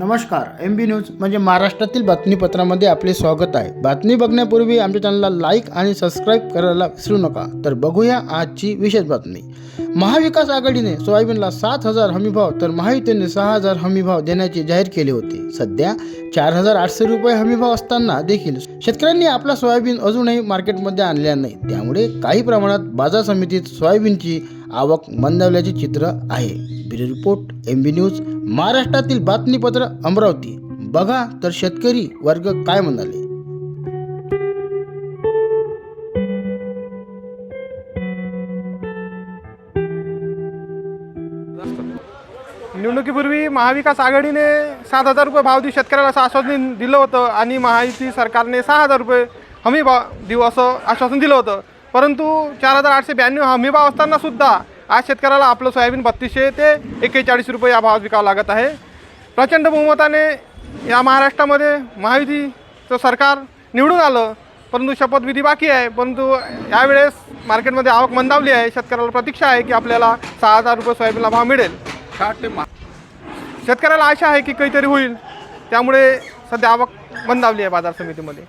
नमस्कार M B news म्हणजे महाराष्ट्रातील बातमीपत्रामध्ये आपले स्वागत आहे. बातमी बघण्यापूर्वी आमच्या चॅनलला लाईक आणि सबस्क्राईब करायला विसरू नका. तर बघूया आजची विशेष बातमी. महाविकास आघाडीने सोयाबीनला सात हजार हमीभाव तर महायुतीने सहा हजार हमीभाव देण्याचे जाहीर केले होते. सध्या चार हजार आठशे रुपये हमीभाव असताना देखील शेतकऱ्यांनी आपला सोयाबीन अजूनही मार्केटमध्ये आणल्या नाही. त्यामुळे काही प्रमाणात बाजार समितीत सोयाबीनची आवक मंदावल्याचे चित्र आहे. Bureau report M B news महाराष्ट्रातील बातमीपत्र अमरावती. बघा तर शेतकरी वर्ग काय म्हणाले? निवडणुकीपूर्वी महाविकास आघाडीने सात हजार रुपये भाव देऊ शेतकऱ्याला असं आश्वासन दिलं होतं आणि महायुती सरकारने सहा हजार रुपये हमी भाव देऊ असं आश्वासन दिलं होतं. परंतु चार हजार आठशे ब्याण्णव हमी भाव असताना सुद्धा आज शेतकऱ्याला आपलं सोयाबीन बत्तीसशे ते एक्केचाळीस रुपये या भावात विकावं लागत आहे. प्रचंड बहुमताने या महाराष्ट्रामध्ये महायुतीचं सरकार निवडून आलं परंतु शपथविधी बाकी आहे. परंतु यावेळेस मार्केटमध्ये आवक मंदावली आहे. शेतकऱ्याला प्रतीक्षा आहे की आपल्याला सहा हजार रुपये सोयाबीनला भाव मिळेल. शेतकऱ्याला आशा आहे की काहीतरी होईल. त्यामुळे सध्या आवक मंदावली आहे बाजार समितीमध्ये.